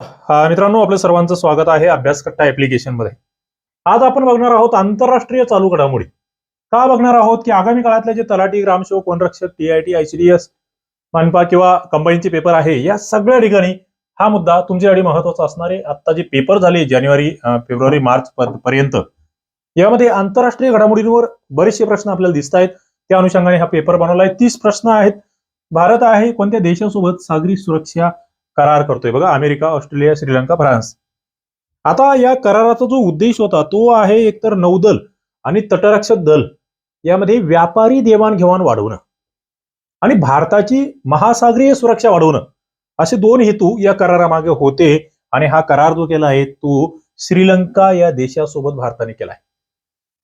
मित्रांनो आपलं सर्वांचं स्वागत आहे अभ्यासकट्टा ऍप्लिकेशनमध्ये आज आपण बघणार आहोत आंतरराष्ट्रीय चालू घडामोडी. का बघणार आहोत? की आगामी काळातले जे तलाठी ग्रामसेवक वनरक्षक टीआयटी आयसीडीएस मानपा किंवा कंबाईनचे पेपर आहे या सगळ्या ठिकाणी हा मुद्दा तुमच्यासाठी महत्त्वाचा असणारे आता जे पेपर झाले जानेवारी फेब्रुवारी मार्च पर्यंत. यामध्ये आंतरराष्ट्रीय घडामोडींवर बरेचसे प्रश्न आपल्याला दिसत आहेत. त्या अनुषंगाने हा पेपर बनवला आहे. तीस प्रश्न आहेत. भारत आहे कोणत्या देशासोबत सागरी सुरक्षा करार करतोय. बघा अमेरिका ऑस्ट्रेलिया श्रीलंका फ्रान्स. आता या कराराचा जो उद्देश होता तो आहे एकतर नौदल आणि तटरक्षक दल. यामध्ये व्यापारी देवाणघेवाण वाढवणं आणि भारताची महासागरीय सुरक्षा वाढवणं. असे दोन हेतू या करारामागे होते आणि हा करार जो केला आहे तो श्रीलंका या देशासोबत भारताने केला आहे.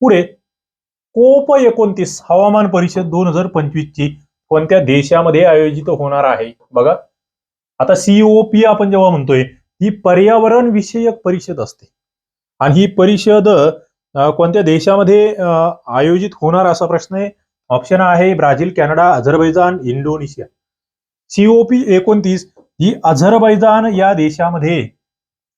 पुढे कोप एकोणतीस हवामान परिषद दोन हजार पंचवीस ची कोणत्या देशामध्ये आयोजित होणार आहे? बघा आता सीओपी आपण जेव्हा म्हणतोय ही पर्यावरण विषयक परिषद असते. आणि ही परिषद कोणत्या देशामध्ये आयोजित होणार असा प्रश्न आहे? ऑप्शन आहे Brazil Canada Azerbaijan Indonesia. COP एकोणतीस ही अझरबैजान या देशामध्ये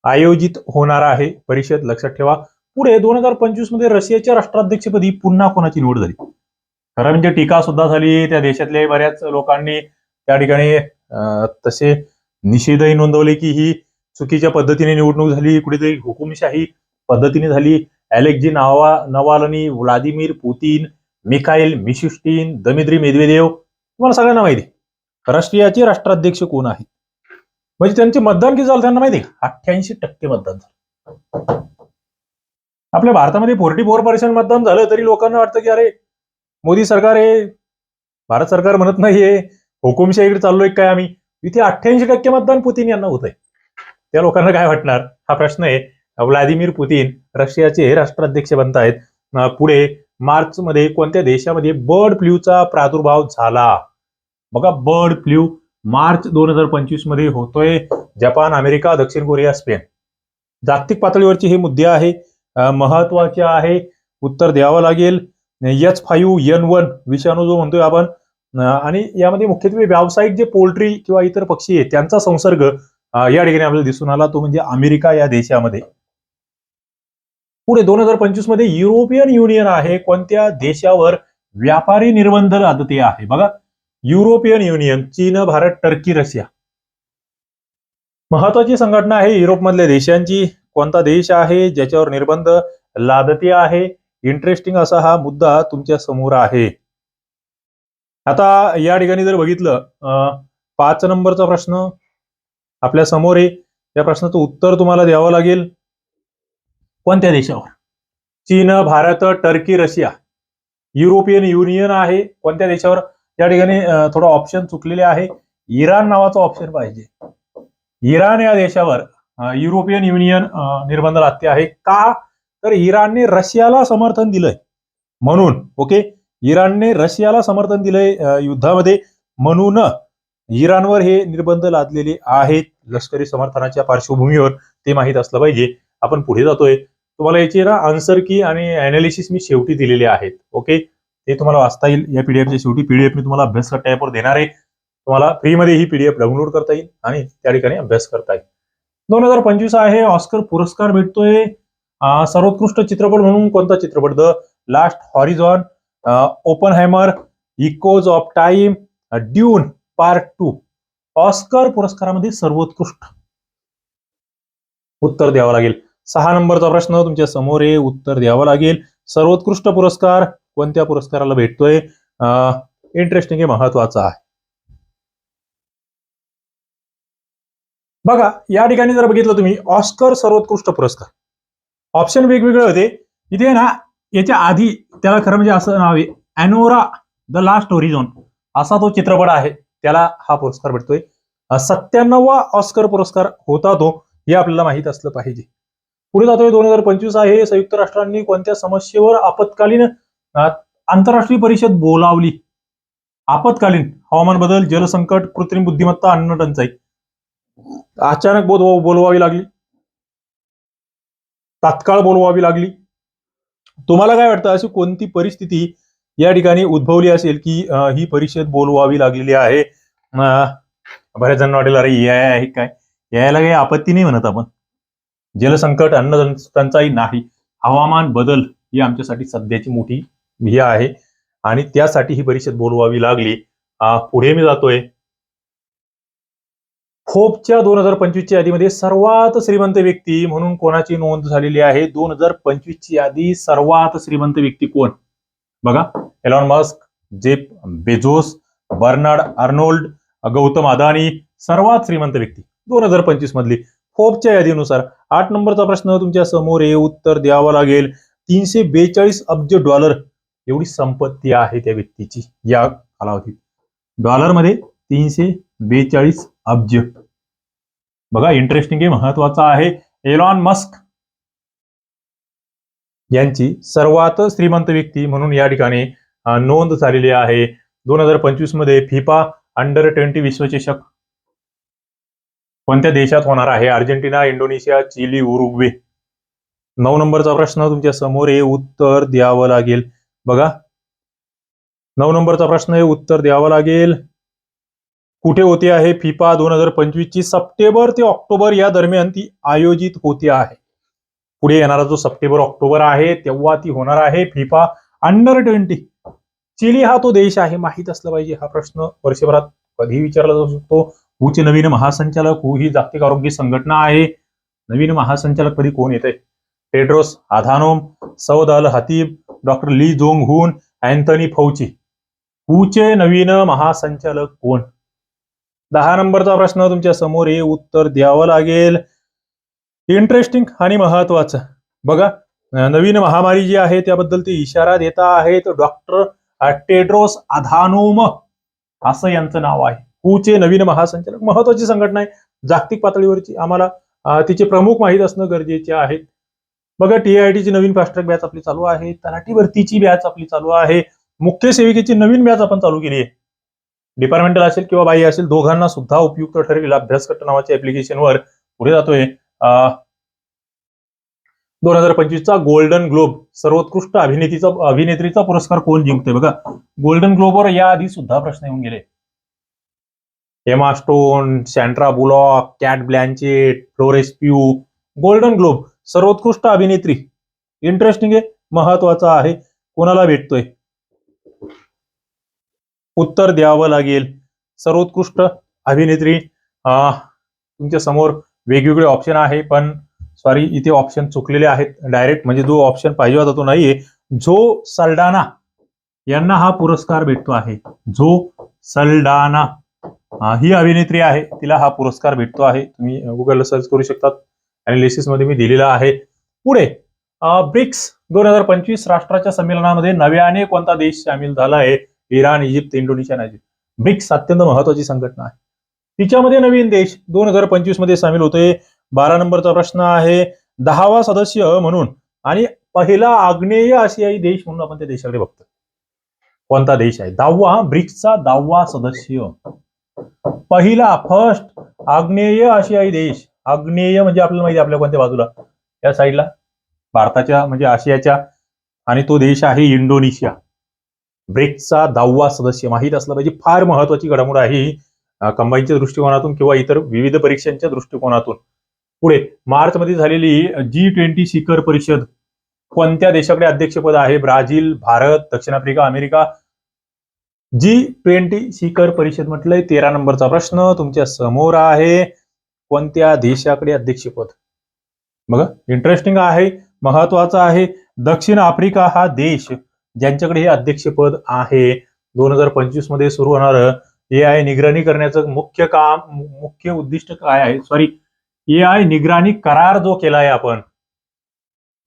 आयोजित होणार आहे. परिषद लक्षात ठेवा. पुढे दोन हजार पंचवीसमध्ये रशियाच्या राष्ट्राध्यक्षपदी पुन्हा कोणाची निवड झाली? खरं म्हणजे टीका सुद्धा झाली. त्या देशातल्या बऱ्याच लोकांनी त्या ठिकाणी तसे निषेधही नोंदवले की ही चुकीच्या पद्धतीने निवडणूक झाली कुठेतरी हुकुमशाही पद्धतीने झाली. अलेक्झी नावा Navalny Vladimir Putin Mikhail Mishustin Dmitry Medvedev तुम्हाला सगळ्यांना माहिती आहे. राष्ट्राध्यक्ष कोण आहेत? म्हणजे त्यांचे मतदान किती झालं त्यांना माहिती अठ्ठ्याऐंशी टक्के मतदान झालं. आपल्या भारतामध्ये फोर्टी फोर पर्सेंट मतदान झालं तरी लोकांना वाटतं की अरे मोदी सरकार आहे भारत सरकार म्हणत नाहीये हुकुमशाहीकडे चाललोय काय आम्ही? इथे अठ्ठ्याऐंशी टक्के मतदान पुतीन यांना होत आहे त्या लोकांना काय वाटणार? हा प्रश्न आहे. व्लादिमीर पुतीन रशियाचे राष्ट्राध्यक्ष बनत आहेत पुढे मार्च मध्ये कोणत्या देशामध्ये बर्ड फ्ल्यूचा प्रादुर्भाव झाला? बघा बर्ड फ्ल्यू मार्च दोन हजार पंचवीसमध्ये होतोय. जपान अमेरिका दक्षिण कोरिया स्पेन. जागतिक पातळीवरचे हे मुद्दे आहे. महत्त्वाचे आहे. उत्तर द्यावं लागेल. एच फाईव्ह एन वन विषाणू जो म्हणतोय आपण आणि यामध्ये मुख्यत्वे व्यावसायिक जे पोल्ट्री किंवा इतर पक्षी आहेत त्यांचा संसर्ग या ठिकाणी आपल्याला दिसून आला तो म्हणजे अमेरिका या देशामध्ये. पुढे दोन हजार पंचवीसमध्ये युरोपियन युनियन आहे कोणत्या देशावर व्यापारी निर्बंध लादते आहे? बघा युरोपियन युनियन चीन भारत टर्की रशिया. महत्वाची संघटना आहे युरोपमधल्या देशांची. कोणता देश आहे ज्याच्यावर निर्बंध लादते आहे? इंटरेस्टिंग असा हा मुद्दा तुमच्यासमोर आहे. आता या ठिकाणी जर बघितलं पाच नंबरचा प्रश्न आपल्यासमोर आहे. या प्रश्नाचं उत्तर तुम्हाला द्यावं लागेल. कोणत्या देशावर? चीन Bharat Turkey Russia. European Union आहे. कोणत्या देशावर? या ठिकाणी थोडं ऑप्शन चुकलेले आहे. इराण नावाचा ऑप्शन पाहिजे. इराण या देशावर युरोपियन युनियन निर्बंध लादते आहे. का? तर इराणने रशियाला समर्थन दिलंय. म्हणून ओके इराणने रशियाला समर्थन दिलंय युद्धामध्ये. म्हणून इराणवर हे निर्बंध लादलेले आहेत लष्करी समर्थनाच्या पार्श्वभूमीवर. ते माहीत असलं पाहिजे. आपण पुढे जातोय. तुम्हाला याची ना आन्सर की आणि अनालिसिस मी शेवटी दिलेले आहेत. ओके ते तुम्हाला वाचता येईल. या पीडीएफच्या शेवटी पीडीएफ मी तुम्हाला अभ्यास करता देणार आहे. तुम्हाला फ्रीमध्ये ही पीडीएफ डाउनलोड करता येईल आणि त्या ठिकाणी अभ्यास करता येईल. दोन हजार पंचवीस आहे. ऑस्कर पुरस्कार भेटतोय. सर्वोत्कृष्ट चित्रपट म्हणून कोणता चित्रपट? The last horizon. Oppenheimer echoes of time Dune part two. Oscar पुरस्कारामध्ये सर्वोत्कृष्ट. उत्तर द्यावं लागेल. सहा नंबरचा प्रश्न तुमच्यासमोर आहे. उत्तर द्यावं लागेल. सर्वोत्कृष्ट पुरस्कार कोणत्या पुरस्काराला भेटतोय? इंटरेस्टिंग आहे महत्त्वाचा आहे. बघा या ठिकाणी जर बघितलं तुम्ही ऑस्कर सर्वोत्कृष्ट पुरस्कार. ऑप्शन वेगवेगळे होते. इथे ना याच्या आधी त्याला खरं म्हणजे असं नाव आहे अॅनोरा द लास्ट ओरिझॉन असा तो चित्रपट आहे त्याला हा पुरस्कार भेटतोय. सत्त्याण्णववा ऑस्कर पुरस्कार होता तो हे आपल्याला माहीत असलं पाहिजे. पुढे जातोय दोन हजार पंचवीस आहे संयुक्त राष्ट्रांनी कोणत्या समस्येवर आपत्कालीन आंतरराष्ट्रीय परिषद बोलावली? आपत्कालीन हवामान बदल जलसंकट कृत्रिम बुद्धिमत्ता अन्न टंचाई. अचानक बोल बोलवावी लागली. तात्काळ बोलवावी लागली. तुम्हाला काय वाटतं? अशी कोणती परिस्थिती या ठिकाणी उद्भवली असेल की ही परिषद बोलवावी लागलेली आहे? बऱ्याच जण वाटेल अरे हे आहे काय? यायला काही आपत्ती नाही म्हणत आपण. जलसंकट अन्न टंचाई नाही. हवामान बदल ही आमच्यासाठी सध्याची मोठी ही आहे. आणि त्यासाठी ही परिषद बोलवावी लागली. पुढे मी जातोय. फोपच्या दोन हजार पंचवीसच्या यादीमध्ये सर्वात श्रीमंत व्यक्ती म्हणून कोणाची नोंद झालेली आहे? दोन हजार पंचवीसची यादी सर्वात श्रीमंत व्यक्ती कोण? बघा Elon Musk Jeff Bezos Bernard Arnault Gautam Adani सर्वात श्रीमंत व्यक्ती दोन हजार पंचवीस मधली फोपच्या यादीनुसार आठ नंबरचा प्रश्न तुमच्यासमोर हे उत्तर द्यावं लागेल. तीनशे बेचाळीस अब्ज डॉलर एवढी संपत्ती आहे त्या व्यक्तीची या कालावधीत. डॉलरमध्ये तीनशे बेचाळीस अब्ज. बघा इंटरेस्टिंग आहे महत्त्वाचा आहे. एलॉन मस्क यांची सर्वात श्रीमंत व्यक्ती म्हणून या ठिकाणी नोंद झालेली आहे. दोन हजार पंचवीसमध्ये फिफा अंडर ट्वेंटी विश्वचषक कोणत्या देशात होणार आहे? Argentina Indonesia Chile Uruguay. नऊ नंबरचा प्रश्न तुमच्यासमोर हे उत्तर द्यावं लागेल. बघा. नऊ नंबरचा प्रश्न हे उत्तर द्यावं लागेल. कुठे होते आहे? फिफा दोन हजार पंचवीस ची सप्टेंबर ते ऑक्टोबर या दरम्यान ती आयोजित होते आहे. पुढे येणारा जो सप्टेंबर ऑक्टोबर आहे तेव्हा ती होणार आहे फिफा अंडर ट्वेंटी. चिली हा तो देश आहे माहीत असला पाहिजे हा प्रश्न. वर्षभरात कधी विचारला जाऊ शकतो. हुचे नवीन महासंचालक हु ही जागतिक आरोग्य संघटना आहे. नवीन महासंचालक कधी कोण येते? Tedros Adhanom Saud Al Hatib doctor Lee Jong Hun Anthony Fauci. हुचे नवीन महासंचालक कोण? दहा नंबरचा प्रश्न तुमच्यासमोर हे उत्तर द्यावं लागेल. इंटरेस्टिंग आणि महत्वाचं. बघा नवीन महामारी जी आहे त्याबद्दल ते इशारा देता आहेत डॉक्टर टेड्रोस अधानोम. असं यांचं नाव आहे. हुचे नवीन महासंचालक. महत्वाची संघटना आहे. जागतिक पातळीवरची आम्हाला तिचे प्रमुख माहीत असणं गरजेचे आहे. बघा टीआयटीची नवीन फास्ट्रॅक बॅच आपली चालू आहे. तलाठी भरतीची बॅच आपली चालू आहे. मुख्य सेविकेची नवीन बॅच आपण चालू केली आहे. डिपार्टमेंटल असेल किंवा बाई असेल दोघांना सुद्धा उपयुक्त ठरेल. अभ्यासकट नावाच्या ऍप्लिकेशनवर पुढे जातोय. दोन हजार पंचवीसचा गोल्डन ग्लोब सर्वोत्कृष्ट अभिनेतीचा अभिनेत्रीचा पुरस्कार कोण जिंकतोय? बघा गोल्डन ग्लोबवर याआधी सुद्धा प्रश्न येऊन गेले. Emma Stone Sandra Bullock Cate Blanchett Florence Pugh golden globe सर्वोत्कृष्ट अभिनेत्री. इंटरेस्टिंग आहे महत्त्वाचा आहे. कोणाला भेटतोय? उत्तर द्यावं लागेल. सर्वोत्कृष्ट अभिनेत्री तुमच्यासमोर वेगवेगळे ऑप्शन आहे पण सॉरी इथे ऑप्शन चुकलेले आहेत. डायरेक्ट म्हणजे जो ऑप्शन पाहिजे होता तो नाहीये. जो सल्डाना यांना हा पुरस्कार भेटतो आहे. जो सल्डाना ही अभिनेत्री आहे तिला हा पुरस्कार भेटतो आहे. तुम्ही गुगलला सर्च करू शकतात. अनालिसिसमध्ये मी दिलेला आहे. पुढे ब्रिक्स दोन हजार पंचवीस राष्ट्राच्या संमेलनामध्ये नव्याने कोणता देश सामील झाला आहे? इराण इजिप्त इंडोनेशिया आणि ब्रिक्स अत्यंत महत्वाची संघटना आहे. तिच्यामध्ये नवीन देश दोन हजार पंचवीसमध्ये सामील होतोय. बारा नंबरचा प्रश्न आहे. दहावा सदस्य म्हणून आणि पहिला आग्नेय आशियाई देश म्हणून आपण त्या देशाकडे बघतो कोणता देश आहे? दहावा ब्रिक्सचा दहावा सदस्य. पहिला फर्स्ट आग्नेय आशियाई देश. आग्नेय म्हणजे आपल्याला माहिती आपल्या कोणत्या बाजूला? या साईडला भारताच्या म्हणजे आशियाच्या आणि तो देश आहे इंडोनेशिया. ब्रिक्सचा दहावा सदस्य माहीत असला पाहिजे. फार महत्वाची घडामोड आहे ही कंबाईनच्या दृष्टिकोनातून किंवा इतर विविध परीक्षांच्या दृष्टिकोनातून. पुढे मार्च मध्ये झालेली जी ट्वेंटी शिखर परिषद कोणत्या देशाकडे अध्यक्षपद आहे? ब्राझील भारत दक्षिण आफ्रिका अमेरिका? जी ट्वेंटी शिखर परिषद म्हटलंय तेरा नंबरचा प्रश्न तुमच्यासमोर आहे. कोणत्या देशाकडे अध्यक्षपद? बघा इंटरेस्टिंग आहे महत्त्वाचा आहे. दक्षिण आफ्रिका हा देश ज्यांच्याकडे हे अध्यक्षपद आहे. दोन हजार पंचवीसमध्ये सुरू होणार ए आय निगराणी करण्याचं मुख्य काम मुख्य उद्दिष्ट काय आहे? सॉरी ए आय निगराणी करार जो केला आहे आपण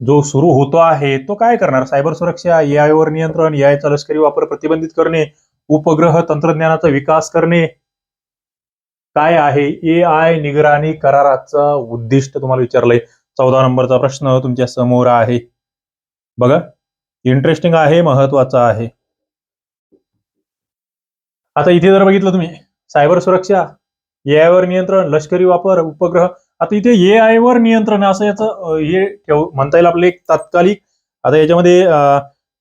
जो सुरू होतो आहे तो काय करणार? सायबर सुरक्षा ए आय वर नियंत्रण ए आयचा लष्करी वापर प्रतिबंधित करणे उपग्रह तंत्रज्ञानाचा विकास करणे काय आहे? ए आय निगराणी कराराचा उद्दिष्ट तुम्हाला विचारलंय. चौदा नंबरचा प्रश्न तुमच्यासमोर आहे. बघा. इंटरेस्टिंग आहे महत्त्वाचा आहे. आता इथे जर बघितलं तुम्ही सायबर सुरक्षा ए वर नियंत्रण लष्करी वापर उपग्रह आता इथे ए आय वर नियंत्रण असं याचं हे ठेव म्हणता येईल आपले एक तात्कालिक आता याच्यामध्ये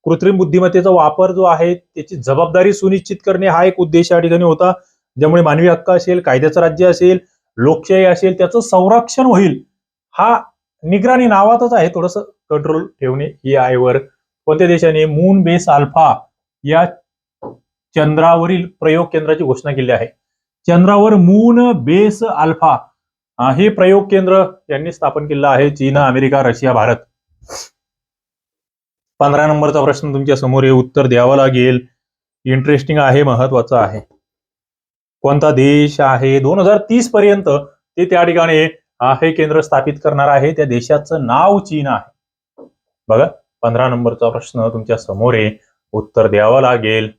कृत्रिम बुद्धिमत्तेचा वापर जो आहे त्याची जबाबदारी सुनिश्चित करणे हा एक उद्देश या ठिकाणी होता. ज्यामुळे मानवी हक्क असेल कायद्याचं राज्य असेल लोकशाही असेल त्याचं संरक्षण होईल हा निगराणी नावातच आहे थोडस कंट्रोल ठेवणे ए वर कोणत्या देशाने? मून बेस अल्फा या चंद्रावरील प्रयोग केंद्राची घोषणा केली आहे. चंद्रावर मून बेस अल्फा हे प्रयोग केंद्र यांनी स्थापन केलं आहे. चीन अमेरिका रशिया भारत. पंधरा नंबरचा प्रश्न तुमच्यासमोर हे उत्तर द्यावं लागेल. इंटरेस्टिंग आहे महत्वाचं आहे. कोणता देश आहे? दोन हजार तीस पर्यंत ते त्या ठिकाणी हे केंद्र स्थापित करणार आहे. त्या देशाचं नाव चीन आहे. बघा. पंधरा नंबरचा प्रश्न तुमच्यासमोर आहे. उत्तर द्यावं लागेल.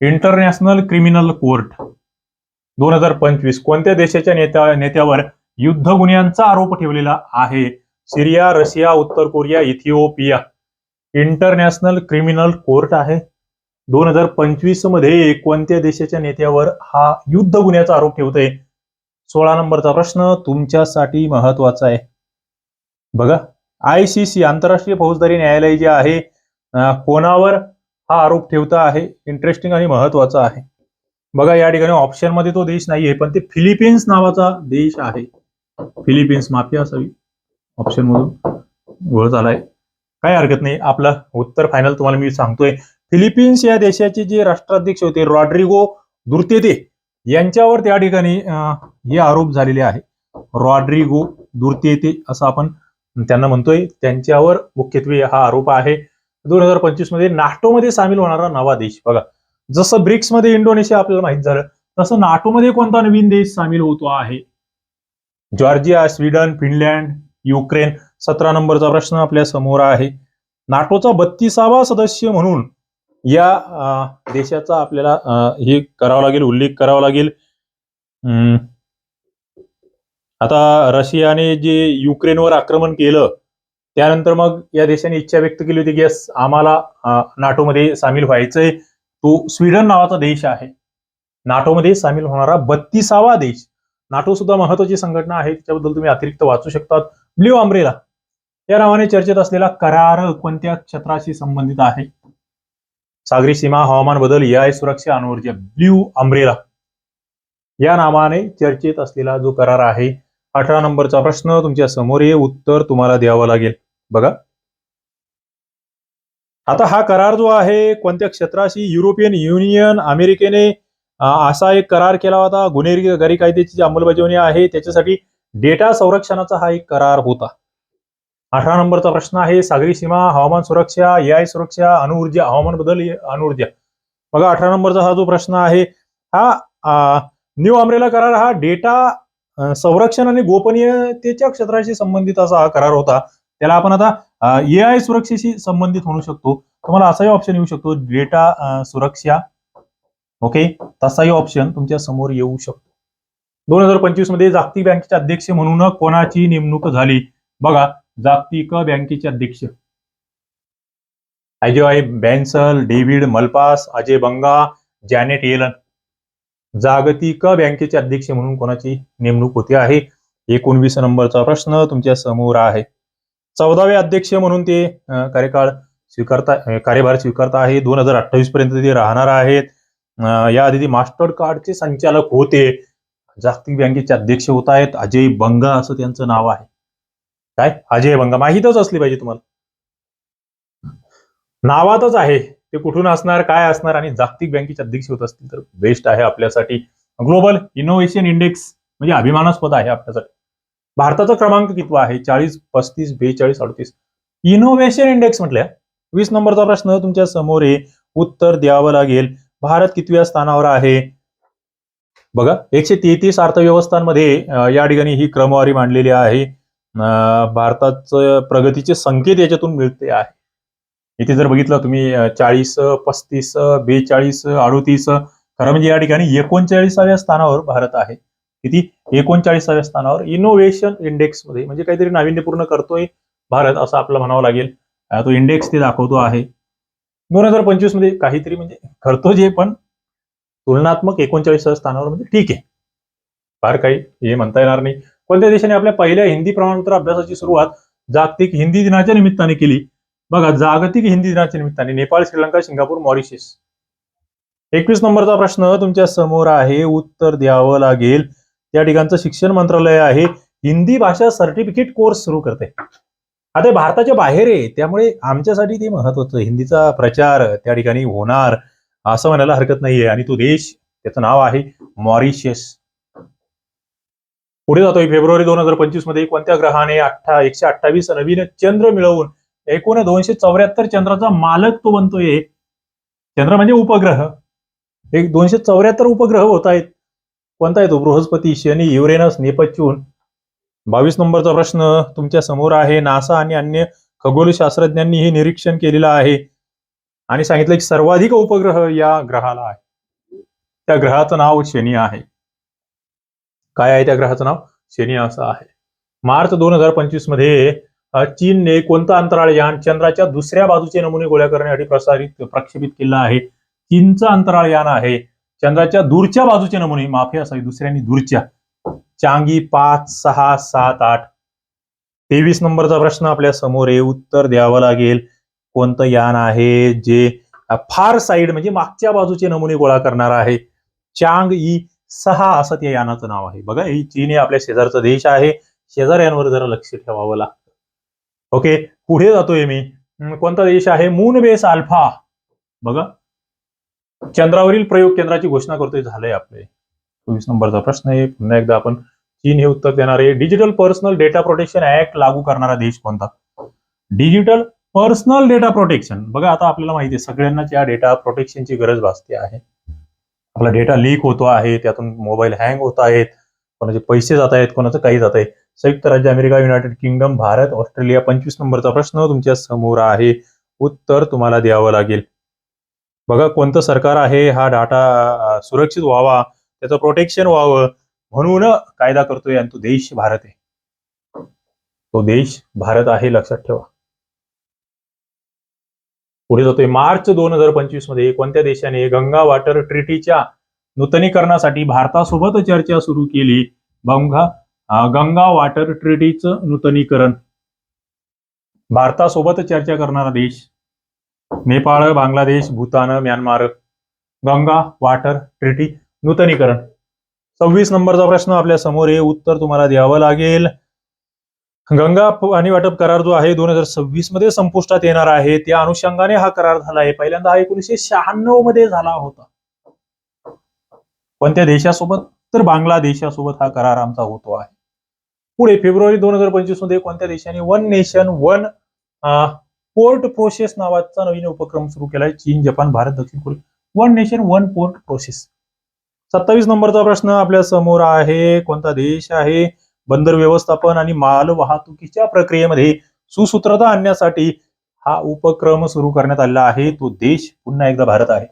इंटरनॅशनल क्रिमिनल कोर्ट दोन हजार पंचवीस कोणत्या देशाच्या नेत्या नेत्यावर युद्ध गुन्ह्यांचा आरोप ठेवलेला आहे? सिरिया रशिया उत्तर Korea Ethiopia. International criminal court आहे. दोन हजार पंचवीसमध्ये कोणत्या देशाच्या नेत्यावर हा युद्ध गुन्ह्याचा आरोप ठेवतोय? सोळा नंबरचा प्रश्न तुमच्यासाठी महत्त्वाचा आहे. बघा. आय सी सी आंतरराष्ट्रीय फौजदारी न्यायालय जे आहे कोणावर हा आरोप ठेवता आहे? इंटरेस्टिंग आणि महत्त्वाचा आहे. बघा या ठिकाणी ऑप्शनमध्ये तो देश नाहीये पण ते फिलिपिन्स नावाचा देश आहे. फिलिपिन्स माफी असावी ऑप्शन मधून गोळ झालाय. काय हरकत नाही आपलं उत्तर फायनल तुम्हाला मी सांगतोय. फिलिपिन्स या देशाचे जे राष्ट्राध्यक्ष होते रॉड्रिगो दुर्तेते यांच्यावर त्या ठिकाणी हे आरोप झालेले आहे. रॉड्रिगो दुर्तेते असं आपण त्यांना म्हणतोय त्यांच्यावर मुख्यत्वे हा आरोप आहे. दोन हजार पंचवीसमध्ये नाटोमध्ये सामील होणारा नवा देश. बघा जसं ब्रिक्समध्ये इंडोनेशिया आपल्याला माहीत झालं तसं नाटोमध्ये कोणता नवीन देश सामील होतो आहे? जॉर्जिया स्वीडन फिनलँड युक्रेन सतरा नंबरचा प्रश्न आपल्यासमोर आहे. नाटोचा बत्तीसावा सदस्य म्हणून या देशाचा आपल्याला हे करावं लागेल उल्लेख करावा लागेल. आता रशियाने जे युक्रेनवर आक्रमण केलं त्यानंतर मग या देशाने इच्छा व्यक्त केली होती की यस आम्हाला नाटोमध्ये सामील व्हायचंय. तो स्वीडन नावाचा देश आहे. नाटोमध्ये सामील होणारा बत्तीसावा देश. नाटो सुद्धा महत्वाची संघटना आहे त्याच्याबद्दल तुम्ही अतिरिक्त वाचू शकतात. ब्ल्यू आंब्रेला या नावाने चर्चेत असलेला करार कोणत्या क्षेत्राशी संबंधित आहे? सागरी सीमा हवामान बदल या सुरक्षा अणुऊर्जा ब्ल्यू आंब्रेला या नावाने चर्चेत असलेला जो करार आहे अठरा नंबरचा प्रश्न तुमच्यासमोर हे उत्तर तुम्हाला द्यावं लागेल. बघा. आता हा करार जो आहे कोणत्या क्षेत्राशी? युरोपियन युनियन अमेरिकेने असा एक करार केला होता. गुन्हेगारी कायद्याची जी अंमलबजावणी आहे त्याच्यासाठी डेटा संरक्षणाचा हा एक करार होता. अठरा नंबरचा प्रश्न आहे सागरी सीमा हवामान सुरक्षा एआय सुरक्षा अणुऊर्जा हवामान बदल अणुऊर्जा. बघा अठरा नंबरचा हा जो प्रश्न आहे हा न्यू अमरेला करार हा डेटा संरक्षण आणि गोपनीयतेच्या क्षेत्राशी संबंधित असा हा करार होता. त्याला आपण आता ए आय सुरक्षेशी संबंधित म्हणू शकतो. तुम्हाला असाही ऑप्शन येऊ शकतो डेटा सुरक्षा. ओके तसाही ऑप्शन तुमच्यासमोर येऊ शकतो. दोन हजार पंचवीसमध्ये जागतिक बँकेचे अध्यक्ष म्हणून कोणाची नेमणूक झाली? बघा जागतिक बँकेचे अध्यक्ष. Ajay Bansal David Malpass Ajay Banga Janet Yellen. जागतिक बँकेचे अध्यक्ष म्हणून कोणाची नेमणूक होते आहे? एकोणवीस नंबरचा प्रश्न तुमच्यासमोर आहे. चौदावे अध्यक्ष म्हणून ते कार्यकाळ स्वीकारता कार्यभार स्वीकारता आहे. दोन हजार अठ्ठावीस पर्यंत ते राहणार आहेत. या याआधी ते मास्टर कार्डचे संचालक होते. जागतिक बँकेचे अध्यक्ष होत आहेत. अजय बंगा असं त्यांचं नाव आहे. काय? अजय बंगा. माहीतच असली पाहिजे तुम्हाला. नावातच आहे. ते कुठून असणार काय असणार आणि जागतिक बँकेचे अध्यक्ष होत असतील तर बेस्ट आहे आपल्यासाठी. ग्लोबल इनोव्हेशन इंडेक्स म्हणजे अभिमानास्पद आहे आपल्यासाठी. भारताचा क्रमांक कितवा आहे? चाळीस पस्तीस बेचाळीस अडतीस. इनोव्हेशन इंडेक्स म्हटल्या वीस नंबरचा प्रश्न तुमच्यासमोर आहे. उत्तर द्यावं लागेल. भारत कितव्या स्थानावर आहे? बघा एकशे तेहतीस अर्थव्यवस्थांमध्ये या ठिकाणी ही क्रमवारी मांडलेली आहे. भारताचं प्रगतीचे संकेत याच्यातून मिळते आहे. इथे जर बघितलं तुम्ही चाळीस पस्तीस बेचाळीस अडोतीस खरं म्हणजे या ठिकाणी एकोणचाळीसाव्या स्थानावर भारत आहे. किती? एकोणचाळीसाव्या स्थानावर इनोव्हेशन इंडेक्समध्ये म्हणजे काहीतरी नाविन्यपूर्ण करतोय भारत असं आपलं म्हणावं लागेल. तो इंडेक्स ते दाखवतो आहे. दोन हजार पंचवीसमध्ये काहीतरी म्हणजे करतो जे पण तुलनात्मक एकोणचाळीसाव्या स्थानावर म्हणजे ठीक आहे. फार काही हे म्हणता येणार नाही. कोणत्या देशाने आपल्या पहिल्या हिंदी प्रमाणपत्र अभ्यासाची सुरुवात जागतिक हिंदी दिनाच्या निमित्ताने केली? बघा जागतिक हिंदी दिनाच्या निमित्ताने नेपाळ श्रीलंका सिंगापूर मॉरिशस. एकवीस नंबरचा प्रश्न तुमच्यासमोर आहे. उत्तर द्यावं लागेल. त्या ठिकाणचं शिक्षण मंत्रालय आहे. हिंदी भाषा सर्टिफिकेट कोर्स सुरू करते. आता भारताच्या बाहेर आहे. त्यामुळे आमच्यासाठी ते महत्वाचं हिंदीचा प्रचार त्या ठिकाणी होणार असं म्हणायला हरकत नाहीये. आणि तो देश त्याचं नाव आहे मॉरिशियस पुढे जातोय. फेब्रुवारी दोन हजार पंचवीसमध्ये कोणत्या ग्रहाने अठ्ठा एकशे अठ्ठावीस नवीन चंद्र मिळवून एकूण दोनशे चौऱ्याहत्तर चंद्राचा मालक तो बनतोय चंद्र म्हणजे उपग्रह. एक दोनशे चौऱ्याहत्तर उपग्रह होत आहेत. कोणता येतो बृहस्पती शनी युरेनस नेपच्यून. बावीस नंबरचा प्रश्न तुमच्यासमोर आहे. नासा आणि अन्य खगोलशास्त्रज्ञांनी हे निरीक्षण केलेलं आहे. आणि सांगितलं की सर्वाधिक उपग्रह या ग्रहाला आहे. त्या ग्रहाचं नाव शनी आहे. काय आहे त्या ग्रहाचं नाव? शनी असं आहे. मार्च दोन हजार पंचवीसमध्ये चीनने कोणतं अंतराळ यान चंद्राच्या दुसऱ्या बाजूचे नमुने गोळा करण्यासाठी प्रसारित प्रक्षेपित केलं आहे. चीनचं अंतराळ यान आहे. चंद्राच्या दूरच्या बाजूचे नमुने माफी असावी दुसऱ्यांनी दूरच्या. चांगी पाच सहा सात आठ. तेवीस नंबरचा प्रश्न आपल्यासमोर आहे. उत्तर द्यावं लागेल. कोणतं यान आहे जे फार साईड म्हणजे मागच्या बाजूचे नमुने गोळा करणार आहे? चांग ई सहा असं त्या यानाचं नाव आहे. बघा ही चीन हे आपल्या शेजारचा देश आहे. शेजाऱ्यांवर जरा लक्ष ठेवावं लागतं. ओके पुढे जातोय मी. कोणता देश आहे? Moon base alpha. बघा. चंद्रावरील प्रयोग केंद्राची घोषणा करतोय झालंय आपले. चोवीस नंबरचा प्रश्न आहे. पुन्हा एकदा आपण चीन हे उत्तर देणार. आहे digital personal data protection act लागू करणारा देश कोणता? डिजिटल पर्सनल डेटा प्रोटेक्शन बघा आता आपल्याला माहिती आहे सगळ्यांनाच या डेटा प्रोटेक्शनची गरज भासते आहे. आपला डेटा लीक होतो आहे त्यातून मोबाईल हँग होत आहेत कोणाचे पैसे जात आहेत कोणाचं काही जात आहे. संयुक्त राज्य America United Kingdom Bharat Australia. पंचवीस नंबरचा प्रश्न तुमच्यासमोर आहे. उत्तर तुम्हाला द्यावं लागेल. बघा कोणतं सरकार आहे? हा डाटा सुरक्षित व्हावा त्याचं प्रोटेक्शन व्हावं म्हणून कायदा करतोय आणि तो देश भारत आहे. तो देश भारत आहे लक्षात ठेवा. पुढे जातोय. मार्च दोन हजार पंचवीसमध्ये कोणत्या देशाने गंगा वॉटर ट्रिटीच्या नूतनीकरणासाठी भारतासोबत चर्चा सुरू केली? गंगा गंगा वॉटर ट्रिटीचं नूतनीकरण. भारतासोबत चर्चा करणारा देश Nepal Bangladesh Bhutan Myanmar Ganga water treaty नूतनीकरण. सव्वीस नंबरचा प्रश्न आपल्यासमोर आहे उत्तर तुम्हाला द्यावं लागेल. गंगा पाणी वाटप करार जो आहे दोन हजार सव्वीसमध्ये संपुष्टात येणार आहे. त्या अनुषंगाने हा करार झाला आहे. पहिल्यांदा हा एकोणीसशे शहाण्णवमध्ये झाला होता. पण त्या देशासोबत तर बांगलादेशासोबत हा करार आमचा होतो आहे. पुढे फेब्रुवारी दोन हजार पंचवीसमध्ये कोणत्या देशाने one nation one port process नावाचा नवीन उपक्रम सुरू केलाय चीन जपान भारत दक्षिण Korea. One nation one port process सत्तावीस नंबरचा प्रश्न आपल्यासमोर आहे. कोणता देश आहे? बंदर व्यवस्थापन आणि माल वाहतुकीच्या प्रक्रियेमध्ये सुसूत्रता आणण्यासाठी हा उपक्रम सुरू करण्यात आलेला आहे. तो देश पुन्हा एकदा भारत आहे.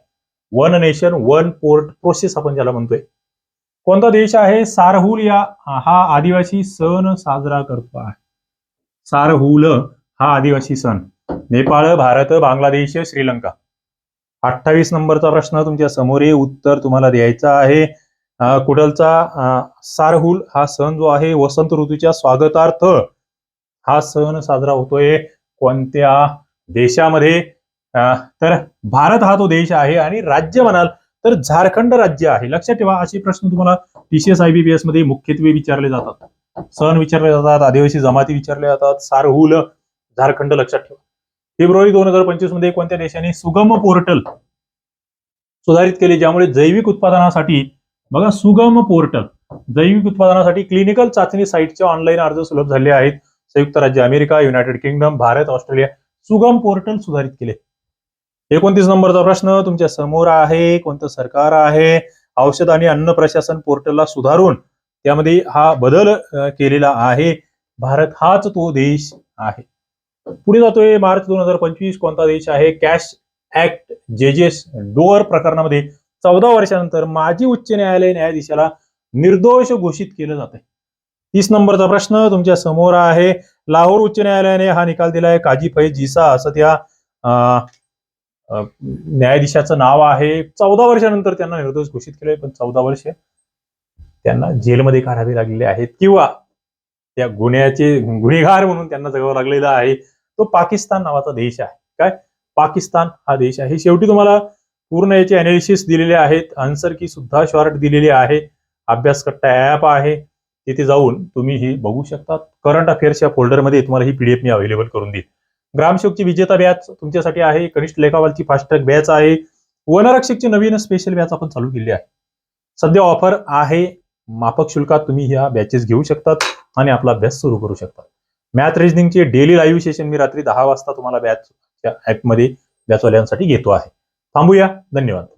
One nation one port process आपण ज्याला म्हणतोय. कोणता देश आहे? सारहुल या हा आदिवासी सण साजरा करतो आहे. सारहुल हा आदिवासी सण. नेपाळ भारत बांगलादेश श्रीलंका. अठ्ठावीस नंबरचा प्रश्न तुमच्यासमोर आहे. उत्तर तुम्हाला द्यायचा आहे. कुडलचा सारहुल हा सण जो आहे वसंत ऋतूच्या स्वागतार्थ हा सण साजरा होतोय. कोणत्या देशामध्ये? तर भारत हा तो देश आहे आणि राज्य म्हणाल तर झारखंड राज्य आहे. लक्षात ठेवा असे प्रश्न तुम्हाला टीसीएस आयबीपीएसमध्ये मुख्यत्वे विचारले जातात. सण विचारले जातात आदिवासी जमाती विचारले जातात सारहुल झारखंड लक्षात ठेवा. फेब्रुवारी दोन हजार पंचवीसमध्ये कोणत्या देशाने सुगम पोर्टल सुधारित केले ज्यामुळे जैविक उत्पादनासाठी बघा सुगम पोर्टल जैविक उत्पादनासाठी क्लिनिकल चाचणी साईटचे ऑनलाईन अर्ज सुलभ झाले आहेत. संयुक्त राज्य America United Kingdom Bharat Australia Sugam portal सुधारित केले. एकोणतीस नंबरचा प्रश्न तुमच्यासमोर आहे कोणतं सरकार आहे औषध आणि अन्न प्रशासन पोर्टलला सुधारून त्यामध्ये हा बदल केलेला आहे. भारत हाच तो देश आहे. पुढे जातोय मार्च दोन हजार पंचवीस कोणता देश आहे? कॅश ऍक्ट जेजेस डोअर प्रकरणामध्ये चौदा वर्षानंतर माजी उच्च न्यायालय न्यायाधीशाला निर्दोष घोषित केलं जात आहे तीस नंबरचा प्रश्न तुमच्यासमोर आहे. लाहोर उच्च न्यायालयाने हा निकाल दिलाय. काजी फैज जिसा असं त्या न्यायाधीशाचं नाव आहे. चौदा वर्षानंतर त्यांना निर्दोष घोषित केलंय पण चौदा वर्ष त्यांना जेलमध्ये काढावे लागलेले आहेत किंवा त्या गुन्ह्याचे गुन्हेगार म्हणून त्यांना जगावं लागलेला आहे. तो पाकिस्तान नावाचा देश आहे. काय? पाकिस्तान हा देश आहे. शेवटी तुम्हाला पूर्ण याचे अनालिसिस दिलेले आहेत. आन्सर की सुद्धा शॉर्ट दिलेली आहे. अभ्यास कट्टा ऍप आहे. तिथे जाऊन तुम्ही ही बघू शकता करंट अफेअर्सच्या फोल्डरमध्ये तुम्हाला ही पीडीएफ मी अवेलेबल करून देईल ग्रामशोकची विजेता बॅच तुमच्यासाठी आहे कनिष्ठ लेखावरची फास्ट बॅच आहे. वनरक्षकची नवीन स्पेशल बॅच आपण चालू केली आहे. सध्या ऑफर आहे. माफक शुल्कात तुम्ही ह्या बॅचेस घेऊ शकतात आणि आपला अभ्यास सुरू करू शकतात. मॅथ रिजनिंगचे डेली लाईव्ह सेशन मी रात्री दहा वाजता तुम्हाला बॅचच्या ऍपमध्ये बॅचवाल्यांसाठी घेतो आहे. थांबूया. धन्यवाद.